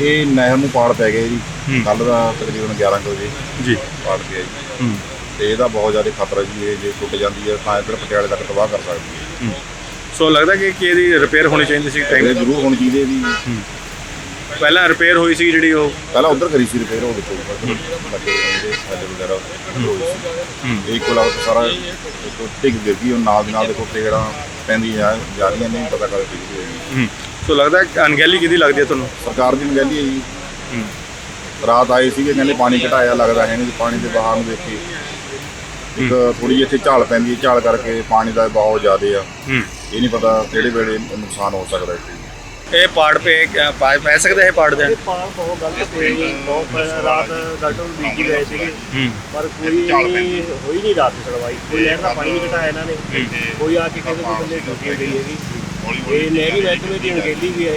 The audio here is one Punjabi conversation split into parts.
ਇਹ ਨਹਿਰ ਨੂੰ ਪਾੜ ਪੈ ਗਿਆ ਜੀ। ਕੱਲ ਦਾ ਤਕਰੀਬਨ 11 ਕੁ ਵਜੇ ਜੀ। ਪਾੜ ਪਿਆ ਜੀ। ਤੇ ਇਹਦਾ ਬਹੁਤ ਜ਼ਿਆਦਾ ਖਤਰਾ ਜੀ ਇਹ ਜੇ ਟੁੱਟ ਜਾਂਦੀ ਹੈ ਤਾਂ ਇੱਧਰ ਪਟਿਆਲੇ ਤੱਕ ਤਬਾਹ ਕਰ ਸਕਦੀ ਹੈ। ਸੋ ਲੱਗਦਾ ਕਿ ਕਿ ਇਹਦੀ ਰਿਪੇਅਰ ਹੋਣੀ ਚਾਹੀਦੀ ਸੀ ਟਾਈਮ ਜ਼ਰੂਰ ਹੋਣੀ ਚਾਹੀਦੀ ਵੀ ਪਹਿਲਾਂ ਰਿਪੇਅਰ ਹੋਈ ਸੀ ਜਿਹੜੀ ਉਹ? ਪਹਿਲਾਂ ਉਧਰ ਕਰੀ ਸੀ ਰਿਪੇਅਰ ਉਹ ਦੇਖੋ ਲੱਗੇ ਹੋਏ ਥੱਲੇ ਵਗੈਰਾ ਹੋਈ। ਇਹ ਕੋਲ ਸਾਰਾ ਟਿਕ ਗਿਰ ਗਈ ਉਹ ਨਾਲ ਦੀ ਨਾਲ ਦੇਖੋ ਤੇੜਾ ਪੈਂਦੀ ਜਾ ਰਹੀਆਂ ਨਹੀਂ ਪਤਾ ਕਦ ਟਿਕ ਗਈ ਸੋ ਲੱਗਦਾ ਕਿ ਅਣਗਹਿਲੀ ਕਿਹਦੀ ਲੱਗਦੀ ਹੈ ਤੁਹਾਨੂੰ? ਸਰਕਾਰ ਦੀ ਨਗਹਿਲੀ ਹੈ ਜੀ। ਹੂੰ। ਰਾਤ ਆਏ ਸੀਗੇ ਕਹਿੰਦੇ ਪਾਣੀ ਘਟਾਇਆ ਲੱਗਦਾ ਹੈ ਨਹੀਂ ਪਾਣੀ ਦੇ ਬਹਾਅ ਨੂੰ ਦੇਖ। ਕੇ ਇੱਕ ਥੋੜੀ ਜਿਹੀ ਇੱਥੇ ਝਾਲ ਪੈਂਦੀ ਹੈ ਝਾਲ ਕਰਕੇ ਪਾਣੀ ਦਾ ਬਹਾਅ ਜ਼ਿਆਦੇ ਆ। ਹੂੰ। ਇਹ ਨਹੀਂ ਪਤਾ ਕਿਹੜੇ ਵੇਲੇ ਨੁਕਸਾਨ ਹੋ ਸਕਦਾ ਇੱਥੇ ਇਹ ਪਾੜ ਪੇ ਪਾ- ਪੈ ਸਕਦਾ ਇਹ ਪਾੜ ਦੇ ਇਹ ਪਾਰ ਬਹੁਤ ਗਲਤ ਪਏ ਜੀ ਬਹੁਤ ਰਾਤ ਡਾਕਟਰ ਨੂੰ ਬੀਜੀ ਗਏ ਸੀਗੇ। ਹੂੰ। ਪਰ ਕੋਈ ਹੋਈ ਨਹੀਂ ਰਾਤ ਦੀ ਸੁਣਵਾਈ। ਕੋਈ ਦਾ ਪਾਣੀ ਨਹੀਂ ਘਟਾਇਆ ਇਹਨਾਂ ਨੇ। ਕੋਈ ਆ ਕੇ ਕਹਿੰਦੇ ਕੋਈ ਬੰਦੇ ਡਿਊਟੀ ਗਈ ਹੈਗੀ। ਇਹ ਨਹਿਰੀ ਮਹਿਕਮੇ ਦੀ ਅਣਗਹਿਲੀ ਵੀ ਹੈ।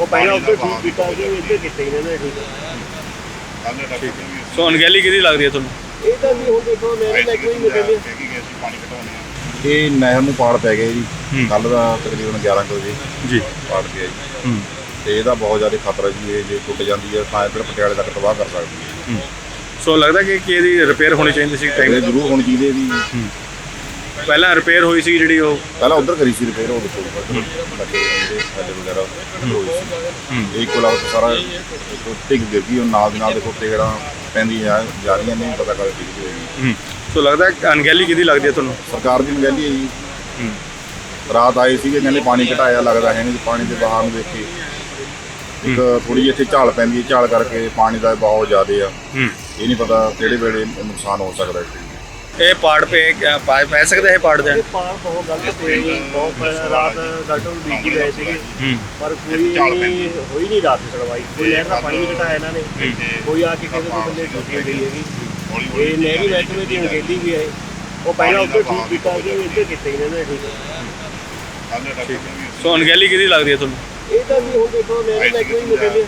ਉਹ ਪਹਿਲਾਂ ਉੱਧਰ ਠੀਕ ਕੀਤਾ ਸੀ ਇੱਧਰ ਕਿਤੇ ਇਹਨਾਂ ਨੇ ਠੀਕ। ਸੋ ਅਣਗਹਿਲੀ ਕਿਹਦੀ ਲੱਗਦੀ ਹੈ ਤੁਹਾਨੂੰ? ਇਹ ਤਾਂ ਵੀ ਹੁਣ ਦੇਖੋ ਨਹਿਰੀ ਮਹਿਕਮੇ ਹੀ ਨਿਕਲਦੇ ਇਹ ਨਹਿਰ ਨੂੰ ਪਾੜ ਪੈ ਗਿਆ ਜੀ। ਹੂੰ। ਕੱਲ ਦਾ ਤਕਰੀਬਨ 11 ਕੁ ਵਜੇ ਜੀ। ਪਾੜ ਪਿਆ ਜੀ। ਹੂੰ। ਤੇ ਇਹਦਾ ਬਹੁਤ ਜ਼ਿਆਦਾ ਖਤਰਾ ਜੀ ਇਹ ਜੇ ਟੁੱਟ ਜਾਂਦੀ ਹੈ ਤਾਂ ਇੱਧਰ ਪਟਿਆਲੇ ਤੱਕ ਤਬਾਹ ਕਰ ਸਕਦੀ ਹੈ ਹੂੰ। ਸੋ ਲੱਗਦਾ ਕਿ ਕਿ ਇਹਦੀ ਰਿਪੇਅਰ ਹੋਣੀ ਚਾਹੀਦੀ ਸੀ ਇਹ ਟਾਈਮ ਜ਼ਰੂਰ ਹੋਣੀ ਚਾਹੀਦੀ ਹੈ ਵੀ ਪਹਿਲਾਂ ਰਿਪੇਅਰ ਹੋਈ ਸੀ ਜਿਹੜੀ ਉਹ? ਪਹਿਲਾਂ ਉਧਰ ਕਰੀ ਸੀ ਰਿਪੇਅਰ ਉਹ ਦੇਖੋ। ਥੱਲੇ ਵਗੈਰਾ ਹੋਈ ਸੀ। ਇਹ ਕੋਲ ਸਾਰਾ ਦੇਖੋ ਟਿਕ ਗਿਰ ਗਈ ਉਹ ਨਾਲ ਦੀ ਨਾਲ ਦੇਖੋ ਤੇੜਾ ਪੈਂਦੀ ਜਾ ਜਾ ਰਹੀਆਂ ਨਹੀਂ ਪਤਾ ਕਦ ਟਿਕ ਗਈ। ਹੂੰ। ਸੋ ਲੱਗਦਾ ਅਣਗਹਿਲੀ ਕਿਹਦੀ ਲੱਗਦੀ ਹੈ ਤੁਹਾਨੂੰ? ਸਰਕਾਰ ਦੀ ਨਗਹਿਲੀ ਹੈ ਜੀ। ਹੂੰ। ਰਾਤ ਆਏ ਸੀਗੇ ਕਹਿੰਦੇ ਪਾਣੀ ਘਟਾਇਆ ਲੱਗਦਾ ਹੈ ਨਹੀਂ ਪਾਣੀ ਦੇ ਬਹਾਅ ਨੂੰ ਦੇਖ ਇੱਕ ਥੋੜੀ ਜਿਹੀ ਇੱਥੇ ਝਾਲ ਪੈਂਦੀ ਹੈ ਝਾਲ ਕਰਕੇ ਪਾਣੀ ਦਾ ਬਹਾਅ ਜ਼ਿਆਦੇ ਆ। ਹੂੰ। ਇਹ ਨਹੀਂ ਪਤਾ ਕਿਹੜੇ ਵੇਲੇ ਨੁਕਸਾਨ ਹੋ ਸਕਦਾ ਇੱਥੇ ਇਹ ਪਾੜ ਪੇ ਪਾ- ਪੈ ਸਕਦਾ ਇਹ ਪਾੜ ਦੇ ਇਹ ਪਾਰ ਬਹੁਤ ਗਲਤ ਪਏ ਜੀ ਬਹੁਤ ਰਾਤ ਡਾਕਟਰ ਨੂੰ ਬੀਜੀ ਗਏ ਸੀਗੇ। ਪਰ ਕੋਈ ਹੋਈ ਨਹੀਂ ਰਾਤ ਦੀ ਸੁਣਵਾਈ। ਕੋਈ ਨਹਿਰ ਦਾ ਪਾਣੀ ਨਹੀਂ ਘਟਾਇਆ ਇਹਨਾਂ ਨੇ। ਕੋਈ ਆ ਕੇ ਕਹਿੰਦੇ ਕੋਈ ਬੰਦੇ ਡਿਊਟੀ ਗਈ ਹੈਗੀ। ਇਹ ਨਹਿਰੀ ਮਹਿਕਮੇ ਦੀ ਅਣਗਹਿਲੀ ਵੀ ਹੈ। ਉਹ ਪਹਿਲਾਂ ਉੱਧਰ ਠੀਕ ਕੀਤਾ ਸੀ ਇੱਧਰ ਕਿਤੇ ਇਹਨਾਂ ਨੇ ਠੀਕ ਸੋ ਅਣਗਹਿਲੀ ਕਿਹਦੀ ਲੱਗਦੀ ਹੈ ਤੁਹਾਨੂੰ? ਇਹ ਤਾਂ ਵੀ ਹੁਣ ਦੇਖੋ ਨਹਿਰੀ ਮਹਿਕਮੇ ਹੀ ਨਿਕਲਦੇ